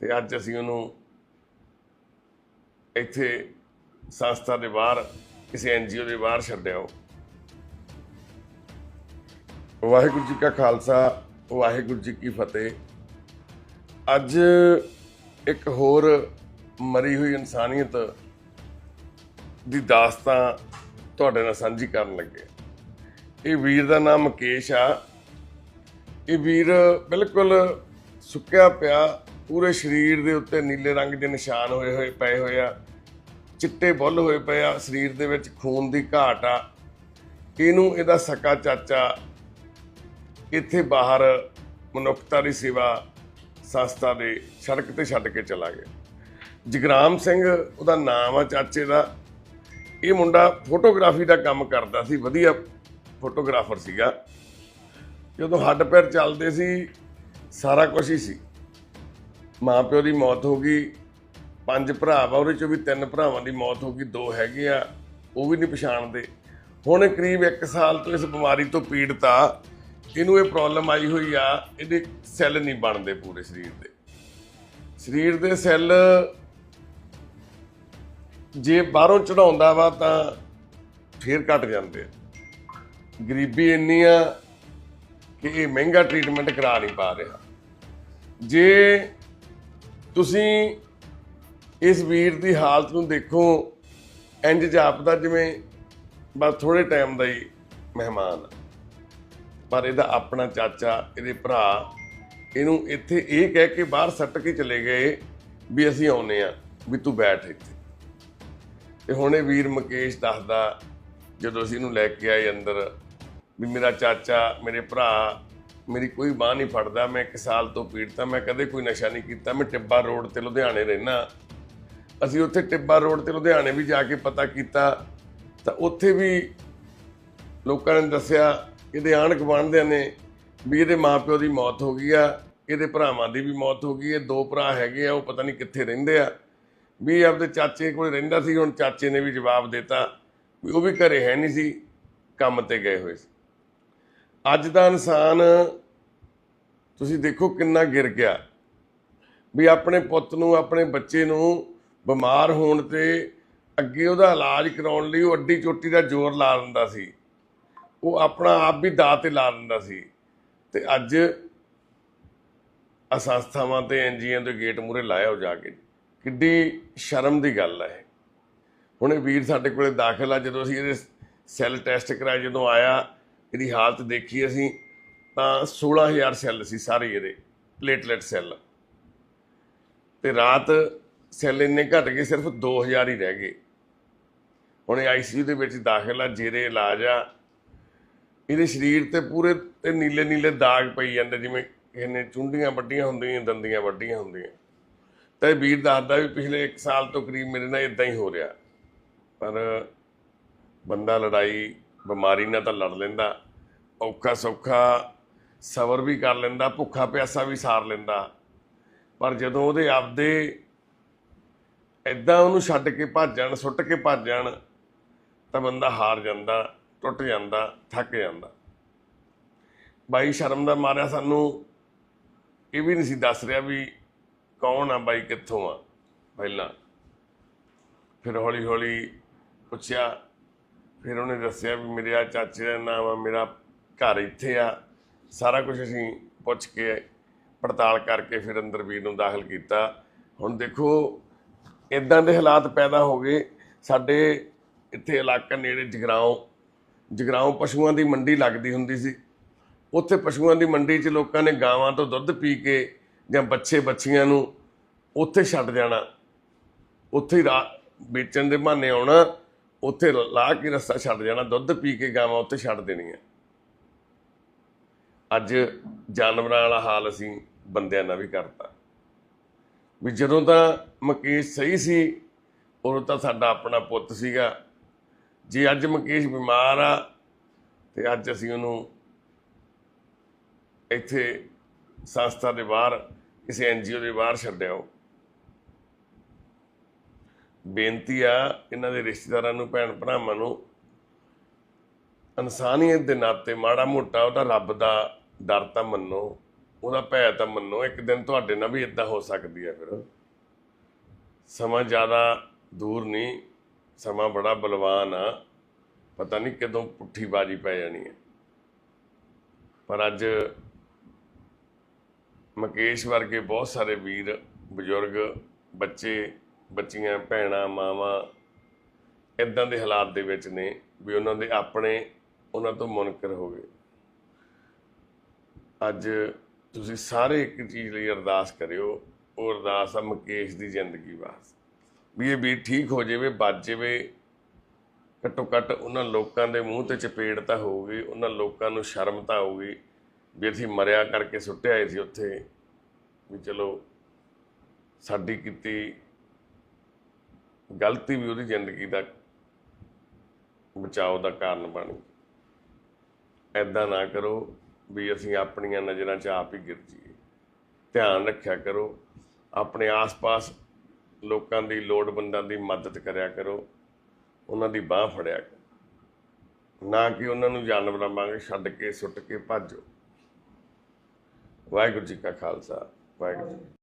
ਤੇ ਅੱਜ ਅਸੀਂ ਉਹਨੂੰ ਇੱਥੇ ਸੰਸਥਾ ਦੇ ਬਾਹਰ, ਕਿਸੇ ਐਨਜੀਓ ਦੇ ਬਾਹਰ ਛੱਡਿਆ ਉਹ। ਵਾਹਿਗੁਰੂ ਜੀ ਕਾ ਖਾਲਸਾ, ਵਾਹਿਗੁਰੂ ਜੀ ਕੀ ਫਤਿਹ। ਅੱਜ ਇੱਕ ਹੋਰ ਮਰੀ ਹੋਈ ਇਨਸਾਨੀਅਤ ਦੀ ਦਾਸਤਾਨ ਤੁਹਾਡੇ ਨਾਲ ਸਾਂਝੀ ਕਰਨ ਲੱਗੇ। ਇਹ ਵੀਰ ਦਾ ਨਾਮ ਮੁਕੇਸ਼ ਆ। ਇਹ ਵੀਰ ਬਿਲਕੁਲ ਸੁੱਕਿਆ ਪਿਆ ਪੂਰੇ ਸਰੀਰ ਦੇ ਉੱਤੇ ਨੀਲੇ ਰੰਗ ਦੇ ਨਿਸ਼ਾਨ ਹੋਏ ਹੋਏ ਪਏ ਹੋਏ ਆ। ਚਿੱਟੇ ਬੁੱਲ ਹੋਏ ਪਏ ਆ। ਸਰੀਰ ਦੇ ਵਿੱਚ ਖੂਨ ਦੀ ਘਾਟ ਆ। ਇਹਨੂੰ ਇਹਦਾ ਸਕਾ ਚਾਚਾ? ਇੱਥੇ ਬਾਹਰ ਮਨੁੱਖਤਾ ਦੀ ਸੇਵਾ ਸੰਸਥਾ ਦੇ ਸੜਕ ਤੇ ਛੱਡ ਕੇ ਚਲਾ ਗਿਆ। ਜਗਰਾਮ ਸਿੰਘ, ਉਹਦਾ ਨਾਮ ਆ ਚਾਚੇ ਦਾ। ਇਹ ਮੁੰਡਾ ਫੋਟੋਗ੍ਰਾਫੀ ਦਾ ਕੰਮ ਕਰਦਾ ਸੀ। ਵਧੀਆ ਫੋਟੋਗ੍ਰਾਫਰ ਸੀਗਾ। ਜਦੋਂ ਹੱਡ ਪੈਰ ਚੱਲਦੇ ਸੀ, ਸਾਰਾ ਕੁਝ ਹੀ ਸੀ। ਮਾਂ ਪਿਓ ਦੀ ਮੌਤ ਹੋ ਗਈ, ਪੰਜ ਭਰਾ ਵਾ, ਉਹਦੇ ਚੋਂ ਵੀ ਤਿੰਨ ਭਰਾਵਾਂ ਦੀ ਮੌਤ ਹੋ ਗਈ, ਦੋ ਹੈਗੇ ਆ, ਉਹ ਵੀ ਨਹੀਂ ਪਛਾਣਦੇ। ਹੁਣ ਕਰੀਬ 1 ਸਾਲ ਤੋਂ ਇਸ ਬਿਮਾਰੀ ਤੋਂ ਪੀੜਤ ਆ, ਇਹਨੂੰ ਇਹ ਪ੍ਰੋਬਲਮ ਆਈ ਹੋਈ ਆ, ਇਹਦੇ ਸੈੱਲ ਨਹੀਂ ਬਣਦੇ ਪੂਰੇ ਸਰੀਰ ਦੇ। ਸਰੀਰ ਦੇ ਸੈੱਲ ਜੇ ਬਾਹਰੋਂ ਚੜਾਉਂਦਾ ਵਾ ਤਾਂ ਫੇਰ ਘਟ ਜਾਂਦੇ ਗਰੀਬੀ ਇੰਨੀ ਆ ਕਿ ਇਹ ਮਹਿੰਗਾ ਟ੍ਰੀਟਮੈਂਟ ਕਰਾ ਨਹੀਂ ਪਾ ਰਿਹਾ। ਜੇ ਤੁਸੀਂ ਇਸ ਵੀਰ ਦੀ ਹਾਲਤ ਨੂੰ ਦੇਖੋ ਇੰਜ ਜਾਪਦਾ ਜਿਵੇਂ ਬਸ ਥੋੜੇ ਟਾਈਮ ਦਾ ਹੀ ਮਹਿਮਾਨ ਪਰ ਇਹਦਾ ਆਪਣਾ ਚਾਚਾ, ਇਹਦੇ ਭਰਾ, ਇਹਨੂੰ ਇੱਥੇ ਇਹ ਕਹਿ ਕੇ ਬਾਹਰ ਸੱਟ ਕੇ ਚਲੇ ਗਏ ਵੀ ਅਸੀਂ ਆਉਨੇ ਆ ਵੀ ਤੂੰ ਬੈਠ ਇੱਥੇ। ਤੇ ਹੁਣ ਇਹ ਵੀਰ ਮੁਕੇਸ਼ ਦੱਸਦਾ, ਜਦੋਂ ਅਸੀਂ ਇਹਨੂੰ ਲੈ ਕੇ ਆਏ ਅੰਦਰ, ਵੀ ਮੇਰਾ ਚਾਚਾ, ਮੇਰੇ ਭਰਾ ਮੇਰੀ ਕੋਈ ਬਾਹ ਨਹੀਂ ਫੜਦਾ, ਮੈਂ ਇੱਕ ਸਾਲ ਤੋਂ ਪੀੜਤਾ ਮੈਂ ਕਦੇ ਕੋਈ ਨਸ਼ਾ ਨਹੀਂ ਕੀਤਾ, ਮੈਂ ਟਿੱਬਾ ਰੋਡ ਤੇ ਲੁਧਿਆਣੇ ਰਹਿਣਾ ਅਸੀਂ ਉੱਥੇ ਟਿੱਬਾ ਰੋਡ ਤੇ ਲੁਧਿਆਣੇ ਵੀ ਜਾ ਕੇ ਪਤਾ ਕੀਤਾ, ਤਾਂ ਉੱਥੇ ਵੀ ਲੋਕਾਂ ਨੇ ਦੱਸਿਆ, ਇਹਦੇ ਆਣ ਗੁਆਂਢਦਿਆਂ ਨੇ ਵੀ ਇਹਦੇ ਮਾਪਿਓ ਦੀ ਮੌਤ ਹੋ ਗਈ ਆ, ਇਹਦੇ ਭਰਾਵਾਂ ਦੀ ਵੀ ਮੌਤ ਹੋ ਗਈ ਹੈ ਦੋ ਭਰਾ ਹੈਗੇ ਆ, ਉਹ ਪਤਾ ਨਹੀਂ ਕਿੱਥੇ ਰਹਿੰਦੇ ਆ। ਵੀ ਆਪਦੇ ਚਾਚੇ ਕੋਲ ਰਹਿੰਦਾ ਸੀ, ਹੁਣ ਚਾਚੇ ਨੇ ਵੀ ਜਵਾਬ ਦਿੱਤਾ, ਵੀ ਉਹ ਵੀ ਘਰੇ ਹੈ ਨਹੀਂ ਸੀ, ਕੰਮ ਤੇ ਗਏ ਹੋਏ ਸੀ। ਅੱਜ ਦਾ ਇਨਸਾਨ, ਤੁਸੀਂ ਦੇਖੋ ਕਿੰਨਾ ਗਿਰ ਗਿਆ। ਵੀ ਆਪਣੇ ਪੁੱਤ ਨੂੰ, ਆਪਣੇ ਬੱਚੇ ਨੂੰ ਬਿਮਾਰ ਹੋਣ ਤੇ ਅੱਗੇ ਉਹਦਾ ਇਲਾਜ ਕਰਾਉਣ ਲਈ ਉਹ ਅੱਡੀ ਚੋਟੀ ਦਾ ਜ਼ੋਰ ਲਾ ਲੈਂਦਾ ਸੀ। ਉਹ ਆਪਣਾ ਆਪ ਵੀ ਦਾਅ ਤੇ ਲਾ ਲੈਂਦਾ ਸੀ। ਤੇ ਅੱਜ ਆ ਸੰਸਥਾਵਾਂ ਤੇ ਐਨਜੀਓ ਦੇ ਗੇਟ ਮੂਰੇ ਲਾਇਆ ਹੋ ਜਾ ਕੇ। ਕਿੱਡੀ ਸ਼ਰਮ ਦੀ ਗੱਲ ਹੈ। ਹੁਣ ਇਹ ਵੀਰ ਸਾਡੇ ਕੋਲੇ ਦਾਖਲ ਆ, ਜਦੋਂ ਅਸੀਂ ਇਹਦੇ ਸੈੱਲ ਟੈਸਟ ਕਰਾਏ, ਜਦੋਂ ਆਇਆ ਇਹਦੀ ਹਾਲਤ ਦੇਖੀ ਅਸੀਂ, ਤਾਂ 16000 ਸੈੱਲ ਸੀ ਸਾਰੇ ਇਹਦੇ, ਪਲੇਟਲੈਟ ਸੈੱਲ। ਤੇ ਰਾਤ ਸੈੱਲ ਇੰਨੇ ਘਟ ਗਏ, ਸਿਰਫ 2000 ਹੀ ਰਹਿ ਗਏ। ਹੁਣ ਇਹ ਆਈਸੀਯੂ ਦੇ ਵਿੱਚ ਦਾਖਲ ਆ, ਜੇਰੇ ਇਲਾਜ ਆ। ਇਹਦੇ ਸਰੀਰ ਤੇ ਪੂਰੇ ਤੇ ਨੀਲੇ ਨੀਲੇ ਦਾਗ ਪਈ ਜਾਂਦੇ, ਜਿਵੇਂ ਕਿਸੇ ਚੁੰਡੀਆਂ ਵੱਡੀਆਂ ਹੁੰਦੀਆਂ, ਦੰਦੀਆਂ ਵੱਡੀਆਂ ਹੁੰਦੀਆਂ। ਤਾਂ ਇਹ ਵੀਰ ਦੱਸਦਾ ਵੀ ਪਿਛਲੇ 1 ਸਾਲ ਤੋਂ ਕਰੀਬ ਮੇਰੇ ਨਾਲ ਇਦਾਂ ਹੀ ਹੋ ਰਿਹਾ। ਪਰ ਬੰਦਾ ਲੜਾਈ ਬਿਮਾਰੀ ਨਾਲ ਤਾਂ ਲੜ ਲੈਂਦਾ, ਔਖਾ ਸੌਖਾ ਸਬਰ ਵੀ ਕਰ ਲੈਂਦਾ, ਭੁੱਖਾ ਪਿਆਸਾ ਵੀ ਸਾਰ ਲੈਂਦਾ। ਪਰ ਜਦੋਂ ਉਹਦੇ ਆਪਦੇ ਐਦਾਂ ਉਹਨੂੰ ਛੱਡ ਕੇ ਭੱਜਣ, ਸੁੱਟ ਕੇ ਭੱਜਣ, ਤਾਂ ਬੰਦਾ ਹਾਰ ਜਾਂਦਾ, ਟੁੱਟ ਜਾਂਦਾ, ਥੱਕ ਜਾਂਦਾ। ਬਾਈ ਸ਼ਰਮ ਦਾ ਮਾਰਿਆ ਸਾਨੂੰ, ਇਹ ਵੀ ਨਹੀਂ ਸੀ ਦੱਸ ਰਿਹਾ ਵੀ ਕੌਣ ਆ, ਬਾਈ ਕਿੱਥੋਂ ਆ ਪਹਿਲਾਂ। ਫਿਰ ਹੌਲੀ ਹੌਲੀ ਪੁੱਛਿਆ ਫਿਰ ਉਹਨੇ ਦੱਸਿਆ ਵੀ ਮੇਰੇ ਆ ਚਾਚੇ ਦਾ ਨਾਮ ਆ, ਮੇਰਾ ਘਰ ਇੱਥੇ ਆ। ਸਾਰਾ ਕੁਝ ਅਸੀਂ ਪੁੱਛ ਕੇ ਪੜਤਾਲ ਕਰਕੇ ਫਿਰ ਅੰਦਰ ਵੀਰ ਨੂੰ ਦਾਖਲ ਕੀਤਾ। ਹੁਣ ਦੇਖੋ ਇਦਾਂ ਦੇ ਹਾਲਾਤ ਪੈਦਾ ਹੋ ਗਏ। ਸਾਡੇ ਇੱਥੇ ਇਲਾਕਾ ਨੇੜੇ ਜਗਰਾਉਂ ਜਗਰਾਉਂ ਪਸ਼ੂਆਂ ਦੀ ਮੰਡੀ ਲੱਗਦੀ ਹੁੰਦੀ ਸੀ। ਉੱਥੇ ਪਸ਼ੂਆਂ ਦੀ ਮੰਡੀ 'ਚ ਲੋਕਾਂ ਨੇ ਗਾਵਾਂ ਤੋਂ ਦੁੱਧ ਪੀ ਕੇ ਜਾਂ ਬੱਚੇ ਬੱਚੀਆਂ ਨੂੰ ਉੱਥੇ ਛੱਡ ਜਾਣਾ। ਉੱਥੇ ਹੀ ਰਾ ਵੇਚਣ ਦੇ ਬਹਾਨੇ ਆਉਣਾ। ਉੱਥੇ ਲਾ ਕੇ ਰਸਤਾ ਛੱਡ ਜਾਣਾ, ਦੁੱਧ ਪੀ ਕੇ ਗਾਵਾਂ ਉੱਥੇ ਛੱਡ ਦੇਣੀਆਂ। ਅੱਜ ਜਾਨਵਰਾਂ ਵਾਲਾ ਹਾਲ ਅਸੀਂ ਬੰਦਿਆਂ ਨਾਲ ਵੀ ਕਰਤਾ। ਵੀ ਜਦੋਂ ਤਾਂ ਮੁਕੇਸ਼ ਸਹੀ ਸੀ, ਉਦੋਂ ਤਾਂ ਸਾਡਾ ਆਪਣਾ ਪੁੱਤ ਸੀਗਾ। ਜੇ ਅੱਜ ਮੁਕੇਸ਼ ਬਿਮਾਰ ਆ, ਤੇ ਅੱਜ ਅਸੀਂ ਉਹਨੂੰ ਇੱਥੇ ਸੰਸਥਾ ਦੇ ਬਾਹਰ, ਕਿਸੇ ਐਨਜੀਓ ਦੇ ਬਾਹਰ ਛੱਡਿਆ ਉਹ। ਬੇਨਤੀ ਆ ਇਹਨਾਂ ਦੇ ਰਿਸ਼ਤੇਦਾਰਾਂ ਨੂੰ, ਭੈਣ ਭਰਾਵਾਂ ਨੂੰ, ਇਨਸਾਨੀਅਤ ਦੇ ਨਾਤੇ ਮਾੜਾ ਮੋਟਾ ਉਹਦਾ ਰੱਬ ਦਾ ਡਰ ਤਾਂ ਮੰਨੋ, ਉਹਦਾ ਭੈ ਤਾਂ ਮੰਨੋ, ਇੱਕ ਦਿਨ ਤੁਹਾਡੇ ਨਾਲ ਵੀ ਇਦਾਂ ਹੋ ਸਕਦੀ ਹੈ ਫਿਰ। ਸਮਾਂ ਜ਼ਿਆਦਾ ਦੂਰ ਨਹੀਂ, ਸਮਾਂ ਬੜਾ ਬਲਵਾਨ ਆ, ਪਤਾ ਨਹੀਂ ਕਦੋਂ ਪੁੱਠੀ ਬਾਜੀ ਪੈ ਜਾਣੀ ਹੈ ਪਰ ਅੱਜ ਮੁਕੇਸ਼ ਵਰਗੇ ਬਹੁਤ ਸਾਰੇ ਵੀਰ, ਬਜ਼ੁਰਗ, ਬੱਚੇ ਬੱਚੀਆਂ, ਭੈਣਾਂ, ਮਾਵਾਂ ਇਦਾਂ ਦੇ ਹਾਲਾਤ ਦੇ ਵਿੱਚ ਨੇ ਵੀ ਉਹਨਾਂ ਦੇ ਆਪਣੇ ਉਹਨਾਂ ਤੋਂ ਮੁਨਕਰ ਹੋ ਗਏ। ਅੱਜ ਤੁਸੀਂ ਸਾਰੇ ਇੱਕ ਚੀਜ਼ ਲਈ ਅਰਦਾਸ ਕਰਿਓ, ਉਹ ਅਰਦਾਸ ਆ ਮੁਕੇਸ਼ ਦੀ ਜ਼ਿੰਦਗੀ ਵਾਸਤੇ। ਵੀ ਇਹ ਵੀ ਠੀਕ ਹੋ ਜਾਵੇ, ਬਚ ਜਾਵੇ, ਘੱਟੋ ਘੱਟ ਉਹਨਾਂ ਲੋਕਾਂ ਦੇ ਮੂੰਹ ਤੇ ਚਪੇੜ ਤਾਂ ਹੋਊਗੀ, ਉਹਨਾਂ ਲੋਕਾਂ ਨੂੰ ਸ਼ਰਮ ਤਾਂ ਆਊਗੀ। ਵੀ ਅਸੀਂ ਮਰਿਆ ਕਰਕੇ ਸੁੱਟਿਆ ਸੀ ਉੱਥੇ, ਵੀ ਚਲੋ ਸਾਡੀ ਕੀਤੀ ਗਲਤੀ ਵੀ ਉਹਦੀ ਜ਼ਿੰਦਗੀ ਦਾ ਬਚਾਓ ਦਾ ਕਾਰਨ ਬਣ ਗਈ। ਐਦਾਂ ਨਾ ਕਰੋ ਵੀ ਅਸੀਂ ਆਪਣੀਆਂ ਨਜ਼ਰਾਂ 'ਚ ਆਪ ਹੀ ਗਿਰ ਜਾਈਏ। ਧਿਆਨ ਰੱਖਿਆ ਕਰੋ, ਆਪਣੇ ਆਸ-ਪਾਸ ਲੋਕਾਂ ਦੀ ਲੋੜਵੰਦਾਂ ਦੀ ਮਦਦ ਕਰਿਆ ਕਰੋ, ਉਹਨਾਂ ਦੀ ਬਾਹ ਫੜਿਆ ਕਰੋ। ਨਾ ਕਿ ਉਹਨਾਂ ਨੂੰ ਜਾਨਵਰਾਂ ਵਾਂਗ ਛੱਡ ਕੇ, ਸੁੱਟ ਕੇ ਭੱਜੋ। ਵਾਹਿਗੁਰੂ ਜੀ ਕਾ ਖਾਲਸਾ, ਵਾਹਿਗੁਰੂ ਜੀ